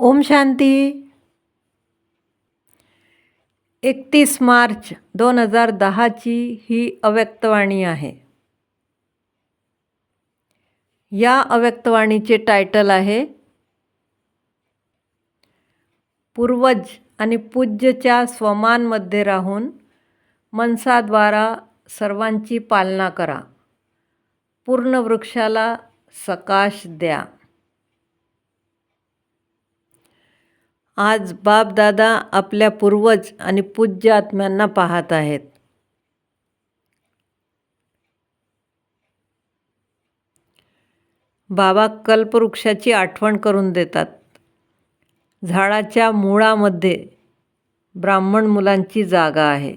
ओम शांती. एकतीस मार्च दोन हजार दहाची ही अव्यक्तवाणी आहे. या अव्यक्तवाणीचे टायटल आहे पूर्वज आणि पूज्यच्या स्वमानमध्ये राहून मनसाद्वारा सर्वांची पालना करा. पूर्ण वृक्षाला सकाश द्या. आज बापदादा आपल्या पूर्वज आणि पूज्य आत्म्यांना पाहत आहेत. बाबा कल्पवृक्षाची आठवण करून देतात. झाडाच्या मुळामध्ये ब्राह्मण मुलांची जागा आहे.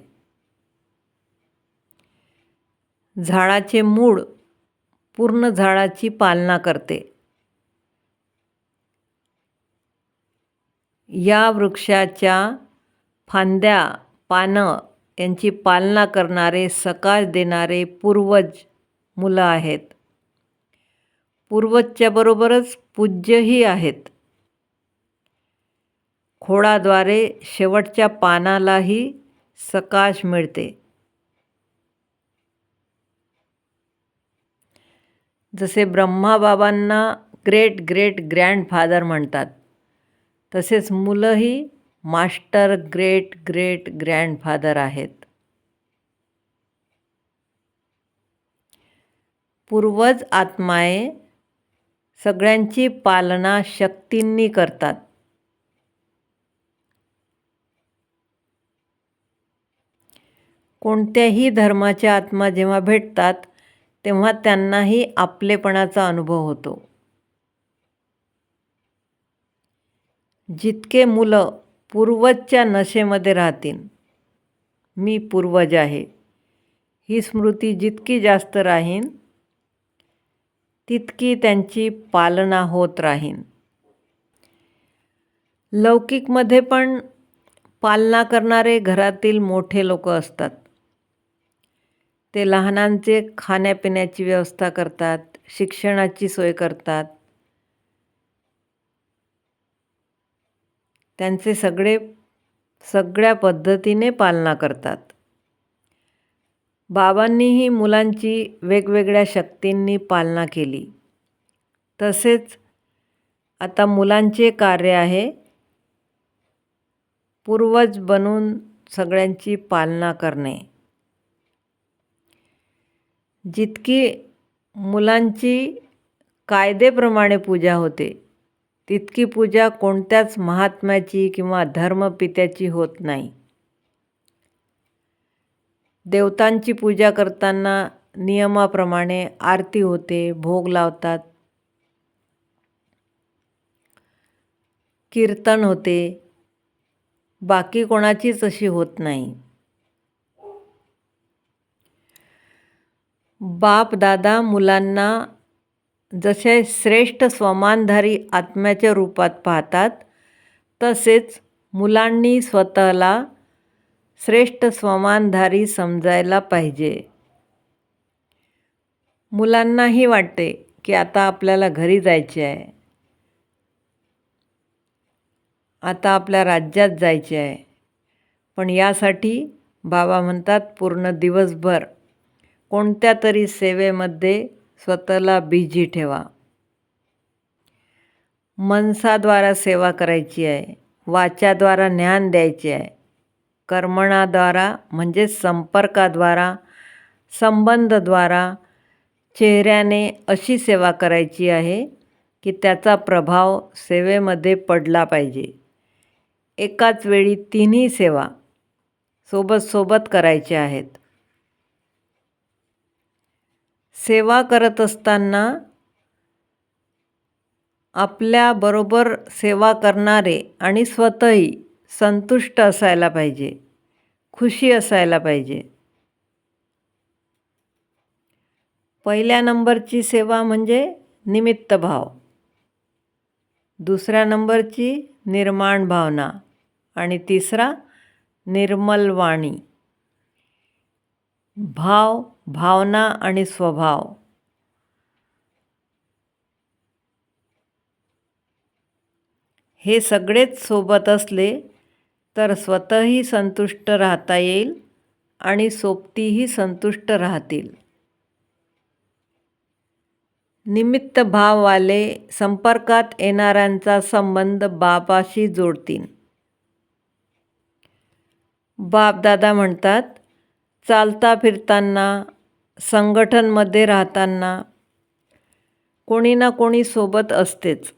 झाडाचे मूळ पूर्ण झाडाची पालना करते. या वृक्षाच्या फांद्या पानं यांची पालना करणारे सकाश देणारे पूर्वज मुलं आहेत. पूर्वजच्याबरोबरच पूज्यही आहेत. खोडाद्वारे शेवटच्या पानालाही सकाश मिळते. जसे ब्रह्माबाबांना ग्रेट ग्रेट ग्रँडफादर म्हणतात. तसेच मुलंही मास्टर ग्रेट ग्रेट ग्रँडफादर आहेत. पूर्वज आत्माये सगळ्यांची पालना शक्तींनी करतात. कोणत्याही धर्माच्या आत्मा जेव्हा भेटतात तेव्हा त्यांनाही आपलेपणाचा अनुभव होतो. जितके मुलं पूर्वजच्या नशेमध्ये राहतील मी पूर्वज आहे. ही स्मृती जितकी जास्त राहीन तितकी त्यांची पालना होत राहीन. लौकिकमध्ये पण पालना करणारे घरातील मोठे लोक असतात. ते लहानांचे खाण्यापिण्याची व्यवस्था करतात शिक्षणाची सोय करतात त्यांचे सगळे सगळ्या पद्धतीने पालना करतात. बाबांनीही मुलांची वेगवेगळ्या शक्तींनी पालना केली. तसेच आता मुलांचे कार्य आहे पूर्वज बनून सगळ्यांची पालना करणे. जितकी मुलांची कायदेप्रमाणे पूजा होते तितकी पूजा कोणत्याच महात्म्याची किंवा धर्मपित्याची होत नाही. देवतांची पूजा करताना नियमाप्रमाणे आरती होते भोग लावतात. कीर्तन होते. बाकी कोणाचीच अशी होत नाही. बाप दादा मुलांना जसे श्रेष्ठ स्वमानधारी आत्म्याच्या रूपात पाहतात तसेच मुलांनी स्वतःला श्रेष्ठ स्वमानधारी समजायला पाहिजे. मुलांनाही वाटते की आता आपल्याला घरी जायचे आहे. आता आपल्या राज्यात जायचे आहे. पण यासाठी बाबा म्हणतात पूर्ण दिवसभर कोणत्या तरी सेवेमध्ये स्वतःला बिझी ठेवा. मनसाद्वारा सेवा करायची आहे. वाच्याद्वारा ज्ञान द्यायचे आहे. कर्मणाद्वारा म्हणजे संपर्काद्वारा संबंधद्वारा चेहऱ्याने अशी सेवा करायची आहे की त्याचा प्रभाव सेवेमध्ये पडला पाहिजे. एकाच वेळी तिन्ही सेवा सोबत सोबत करायच्या आहेत. सेवा करत असताना आपल्याबरोबर सेवा करणारे आणि स्वतःही संतुष्ट असायला पाहिजे खुशी असायला पाहिजे. पहिल्या नंबरची सेवा म्हणजे निमित्त भाव. दुसऱ्या नंबरची निर्माण भावना आणि तिसरा निर्मल वाणी भाव भावना आणि स्वभाव. हे सगळेच सोबत असले तर स्वतःही संतुष्ट राहता येईल आणि सोबतीही संतुष्ट राहतील. निमित्त भाववाले संपर्कात येणाऱ्यांचा संबंध बापाशी जोडतील. बापदादा म्हणतात चालता फिरताना संघटनमध्ये राहताना कोणी ना कोणी सोबत असतेच.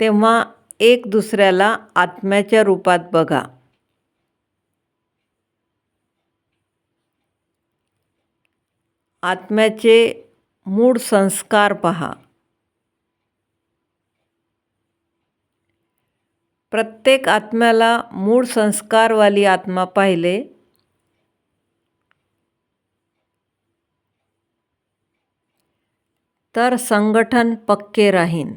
तेव्हा एक दुसऱ्याला आत्म्याच्या रूपात बघा. आत्म्याचे मूळ संस्कार पहा. प्रत्येक आत्म्याला मूळ संस्कारवाली आत्मा पाहिले. तर संगठन पक्के राहीन.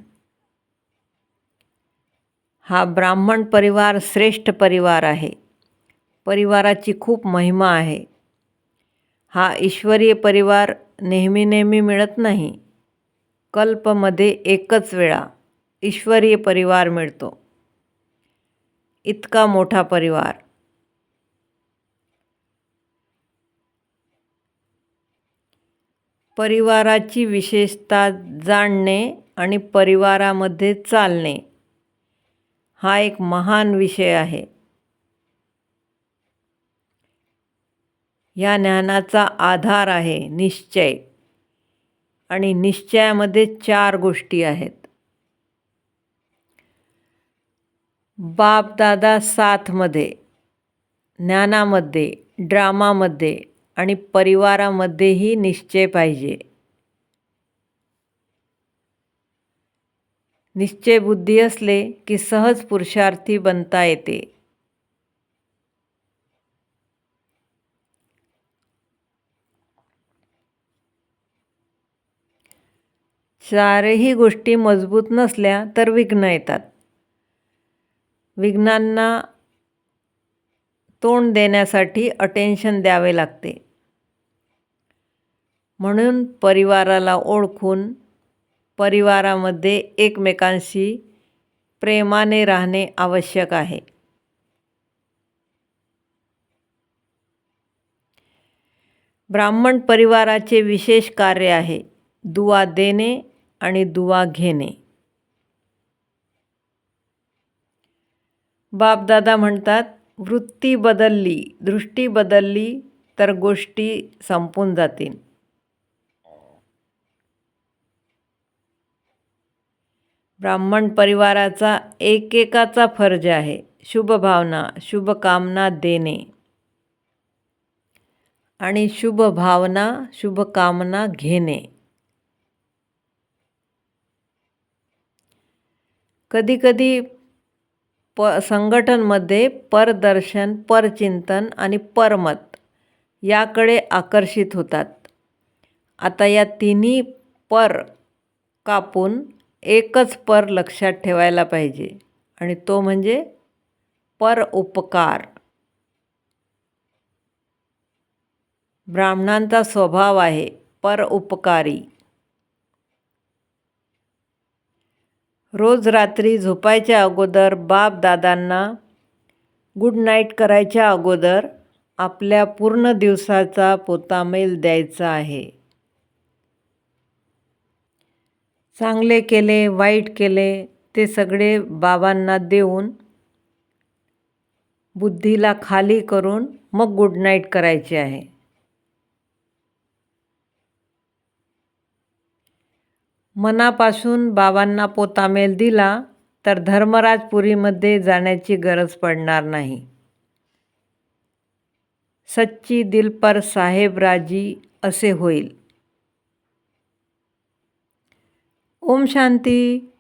हा ब्राह्मण परिवार श्रेष्ठ परिवार आहे. परिवाराची खूप महिमा आहे. हा ईश्वरीय परिवार नेहमी नेहमी मिळत नाही. कल्पमध्ये एकच वेळा ईश्वरीय परिवार मिळतो. इतका मोठा परिवार. परिवाराची विशेषता जाणणे आणि परिवारामध्ये चालणे हा एक महान विषय आहे. या ज्ञानाचा आधार आहे निश्चय आणि निश्चयामध्ये चार गोष्टी आहेत. बापदादा साथमध्ये ज्ञानामध्ये ड्रामामध्ये आणि परिवारामध्येही निश्चय पाहिजे. निश्चय बुद्धी असले की सहज पुरुषार्थी बनता येते. चारही गोष्टी मजबूत नसल्या तर विघ्न येतात. विघ्नांना तोंड देण्यासाठी अटेन्शन द्यावे लागते. म्हणून परिवाराला ओळखून परिवारामध्ये एकमेकांशी प्रेमाने राहणे आवश्यक आहे. ब्राह्मण परिवाराचे विशेष कार्य आहे दुवा देणे आणि दुवा घेणे. बापदादा म्हणतात वृत्ती बदलली दृष्टी बदलली तर गोष्टी संपून जातील. ब्राह्मण परिवाराचा एकेकाचा फर्ज आहे. शुभभावना शुभकामना देणे. आणि शुभ भावना शुभकामना घेणे. कधीकधी प संघटनमध्ये परदर्शन परचिंतन आणि परमत याकडे आकर्षित होतात. आता या तिन्ही पर कापून एकच पर लक्षात ठेवायला पाहिजे. आणि तो म्हणजे पर उपकार. ब्राह्मणांचा स्वभाव आहे पर उपकारी. रोज रात्री झोपायच्या अगोदर बाप दादांना गुड नाईट करायच्या अगोदर आपल्या पूर्ण दिवसाचा पोतामेल द्यायचा आहे. चांगले केले वाईट केले ते सगळे बाबांना देऊन बुद्धीला खाली करून मग गुड नाईट करायची आहे. मनापासून बाबांना पोतामेल दिला तर धर्मराजपुरीमध्ये जाण्याची गरज पडणार नाही. सच्ची दिलपर साहेबराजी असे होईल. ओम शांती.